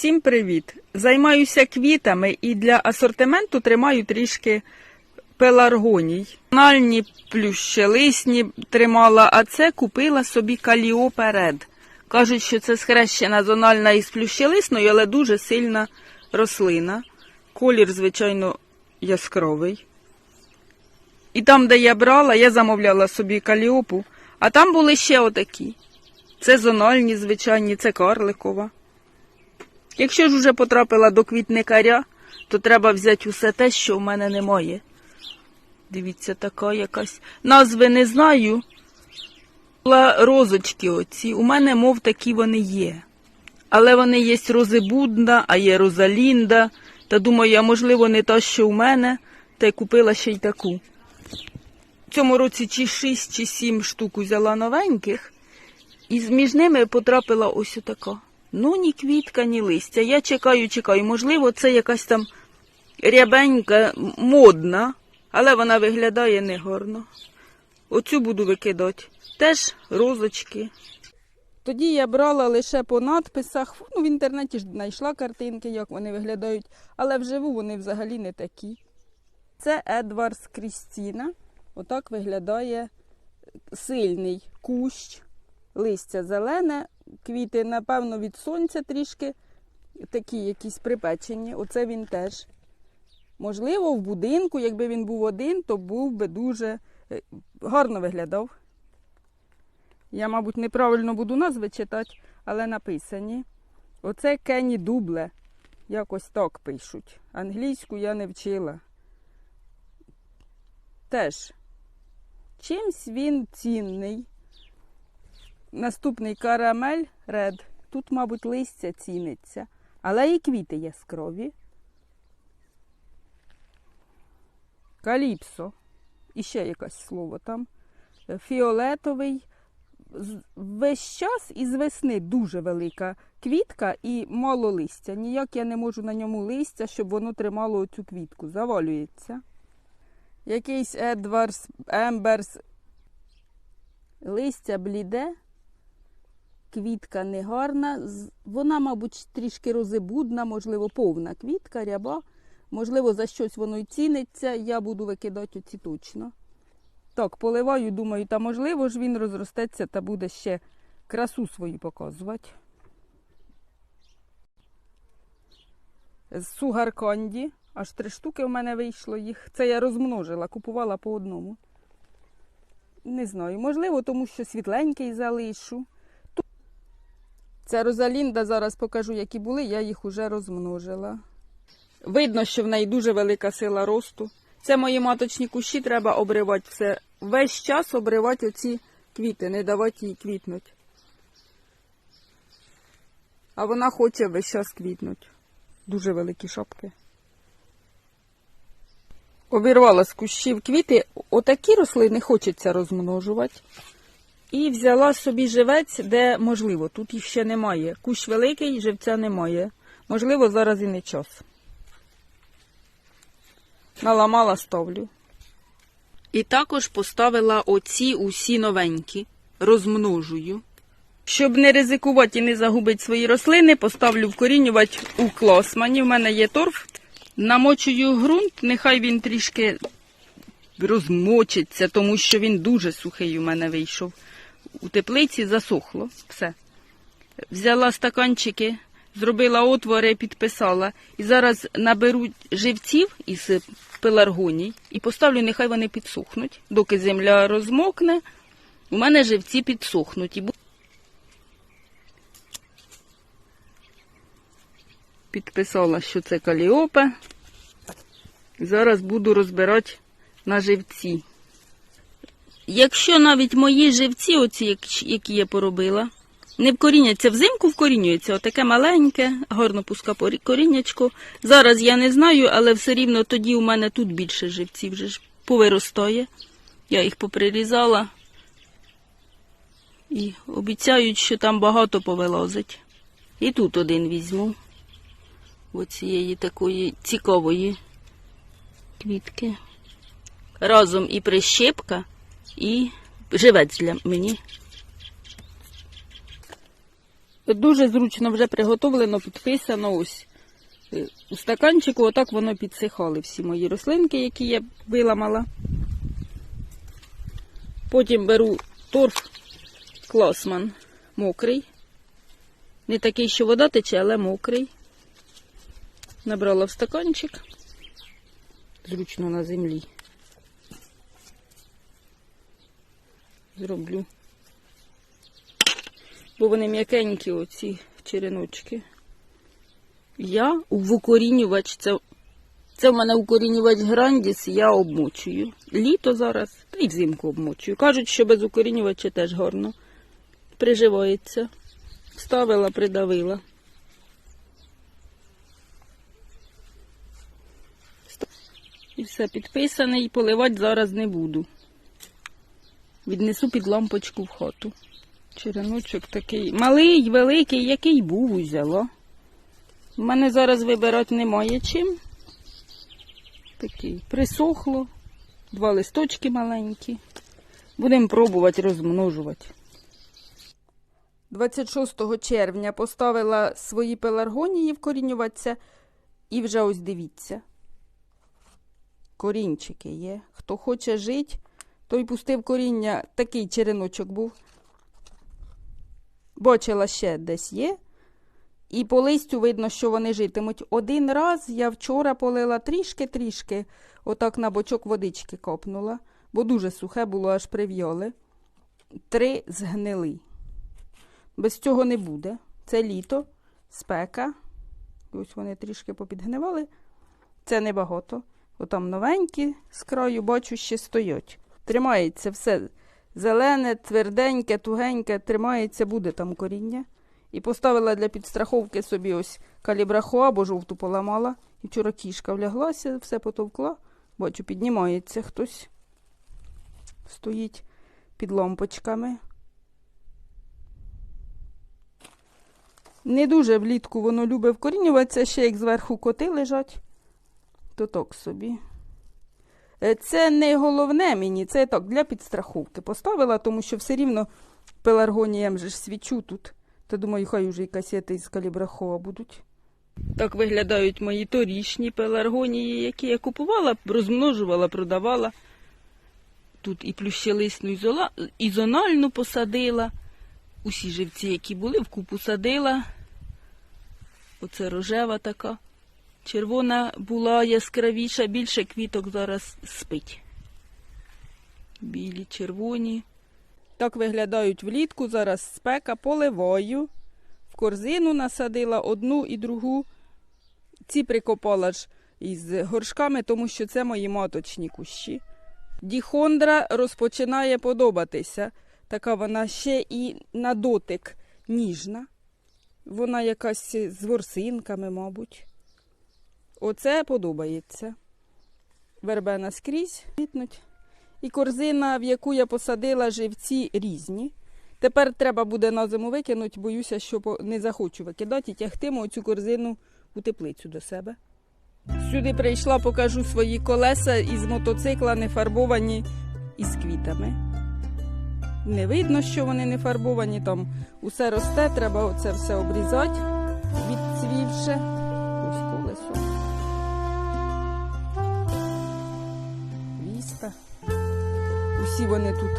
Всім привіт! Займаюся квітами і для асортименту тримаю трішки пеларгоній. Нальні плющелисні тримала, а це купила собі каліоперед. Кажуть, що це схрещена зональна із плющелисною, але дуже сильна рослина. Колір, звичайно, яскравий. І там, де я брала, я замовляла собі каліопу, а там були ще отакі. Це зональні, звичайні, це карликова. Якщо ж уже потрапила до квітникаря, то треба взяти усе те, що в мене немає. Дивіться, така якась. Назви не знаю. Розочки оці. У мене, мов такі вони є. Але вони є розибудна, а є розалінда. Та думаю, а можливо, не та, що у мене, та й купила ще й таку. В цьому році чи 6, чи 7 штук взяла новеньких, і між ними потрапила ось отака. Ну, ні квітка, ні листя. Я чекаю, чекаю. Можливо, це якась там рябенька, модна, але вона виглядає негарно. Оцю буду викидати. Теж розочки. Тоді я брала лише по надписах. Ну, в інтернеті ж знайшла картинки, як вони виглядають, але вживу вони взагалі не такі. Це Едвардс Крістіна. Отак виглядає сильний кущ, листя зелене, квіти, напевно, від сонця трішки, такі якісь припечені. Оце він теж. Можливо, в будинку, якби він був один, то був би дуже е, гарно виглядав. Я, мабуть, неправильно буду назви читати, але написані. Оце Кенні Дубле. Якось так пишуть. Англійську я не вчила. Теж. Чимсь він цінний. Наступний карамель ред. Тут, мабуть, листя ціниться, але і квіти яскраві. Каліпсо. І ще якесь слово там. Е, Фіолетовий. Весь час із весни дуже велика квітка і мало листя. Ніяк я не можу на ньому листя, щоб воно тримало оцю квітку. Завалюється. Якийсь Едварс, Емберс. Листя бліде, квітка негарна. Вона, мабуть, трішки розибудна, можливо, повна квітка, ряба. Можливо, за щось воно й ціниться. Я буду викидати оці точно. Так, поливаю, думаю, та можливо ж він розростеться та буде ще красу свою показувати. З сугарканді. Аж три штуки в мене вийшло їх. Це я розмножила, купувала по одному. Не знаю, можливо, тому що світленький залишу. Це Розалінда, зараз покажу, які були, я їх уже розмножила. Видно, що в неї дуже велика сила росту. Це мої маточні кущі, треба обривати все. Весь час обривати оці квіти, не давати їй квітнути. А вона хоче весь час квітнути. Дуже великі шапки. Обірвала з кущів квіти. Отакі рослини хочеться розмножувати. І взяла собі живець, де можливо. Тут їх ще немає. Кущ великий, живця немає. Можливо, зараз і не час. Наламала ставлю. І також поставила оці усі новенькі. Розмножую. Щоб не ризикувати і не загубити свої рослини, поставлю вкорінювати у класмані. У мене є торф. Намочую ґрунт, нехай він трішки розмочиться, тому що він дуже сухий у мене вийшов. У теплиці засохло все. Взяла стаканчики, зробила отвори, підписала. І зараз наберу живців із пеларгоній і поставлю, нехай вони підсохнуть. Доки земля розмокне, у мене живці підсохнуть. Підписала, що це каліопе. Зараз буду розбирати на живці. Якщо навіть мої живці, оці, які я поробила, не вкоріняться взимку, вкорінюється отаке маленьке, гарно пуска коріннячко. Зараз я не знаю, але все рівно тоді у мене тут більше живців вже ж повиростає. Я їх поприрізала і обіцяють, що там багато повилазить. І тут один візьму. Оцієї такої цікавої квітки. Разом і прищепка, і живець для мені. Дуже зручно вже приготовлено, підписано ось. е, У стаканчику отак воно підсихали всі мої рослинки, які я виламала. Потім беру торф класман мокрий. Не такий, що вода тече, але мокрий. Набрала в стаканчик. Зручно на землі. Зроблю. Бо вони м'якенькі, оці череночки. Я в укорінювач, це, це в мене укорінювач Грандіс, я обмочую. Літо зараз, та й взимку обмочую. Кажуть, що без укорінювача теж гарно приживається. Вставила, придавила. І все підписане, і поливати зараз не буду. Віднесу під лампочку в хату. Череночок такий малий, великий, який був узяла. У мене зараз вибирати немає чим. Такий присохло, два листочки маленькі. Будемо пробувати розмножувати. 26 червня поставила свої пеларгонії вкорінюватися. І вже ось дивіться. Корінчики є. Хто хоче жити, той пустив коріння. Такий череночок був. Бачила ще десь є. І по листю видно, що вони житимуть. Один раз я вчора полила трішки-трішки, отак на бочок водички копнула, бо дуже сухе було, аж прив'яли. Три згнили. Без цього не буде. Це літо, спека. Ось вони трішки попідгнивали. Це небагато. Отам новенькі з краю, бачу, ще стоять. Тримається все зелене, тверденьке, тугеньке, тримається, буде там коріння. І поставила для підстраховки собі ось калібраху або жовту поламала. І вчора кішка вляглася, все потовкла. Бачу, піднімається хтось. Стоїть під лампочками. Не дуже влітку воно любить вкорінюватися, ще як зверху коти лежать, то так собі. Е, Це не головне мені, це так для підстраховки поставила, тому що все рівно пеларгоніям же ж свічу тут. Та думаю, хай уже і касети з калібрахова будуть. Так виглядають мої торішні пеларгонії, які я купувала, розмножувала, продавала. Тут і плющелисну ізола... ізональну посадила. Усі живці, які були, вкупу садила. Оце рожева така. Червона була яскравіша, більше квіток зараз спить. Білі, червоні. Так виглядають влітку, зараз спека, поливаю. В корзину насадила одну і другу. Ці прикопала ж із горшками, тому що це мої маточні кущі. Діхондра розпочинає подобатися. Така вона ще і на дотик ніжна. Вона якась з ворсинками, мабуть. Оце подобається. Вербена скрізь квітнуть. І корзина, в яку я посадила живці різні. Тепер треба буде на зиму викинути, боюся, що не захочу викидати і тягтиму цю корзину у теплицю до себе. Сюди прийшла, покажу свої колеса із мотоцикла не фарбовані із квітами. Не видно, що вони не фарбовані, там усе росте, треба оце все обрізати, відцвівши. Усі вони тут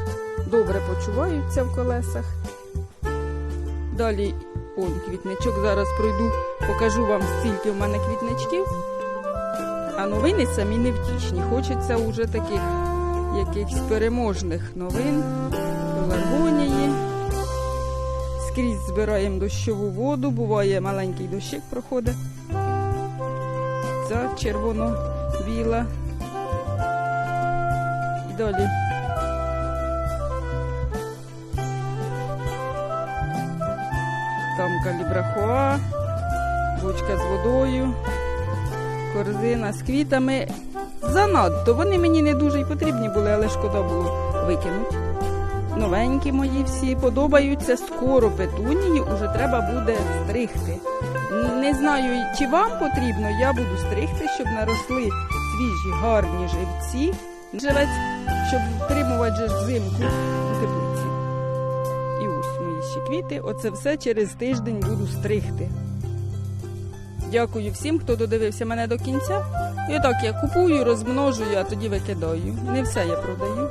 добре почуваються в колесах. Далі, он квітничок, зараз пройду, покажу вам, скільки в мене квітничків. А новини самі невтішні. Хочеться уже таких якихось переможних новин, пеларгонії. Скрізь збираємо дощову воду, буває маленький дощик проходить. Ця червоно-біла. І далі. Там калібрахуа, бочка з водою, корзина з квітами. Занадто. Вони мені не дуже й потрібні були, але шкода було викинути. Новенькі мої всі подобаються. Скоро петунії уже треба буде стригти. Не знаю, чи вам потрібно, я буду стригти, щоб наросли свіжі, гарні живці. Живець, щоб втримувати взимку теплиці. І ось мої ще квіти, оце все через тиждень буду стригти. Дякую всім, хто додивився мене до кінця. І так я купую, розмножую, а тоді викидаю. Не все я продаю.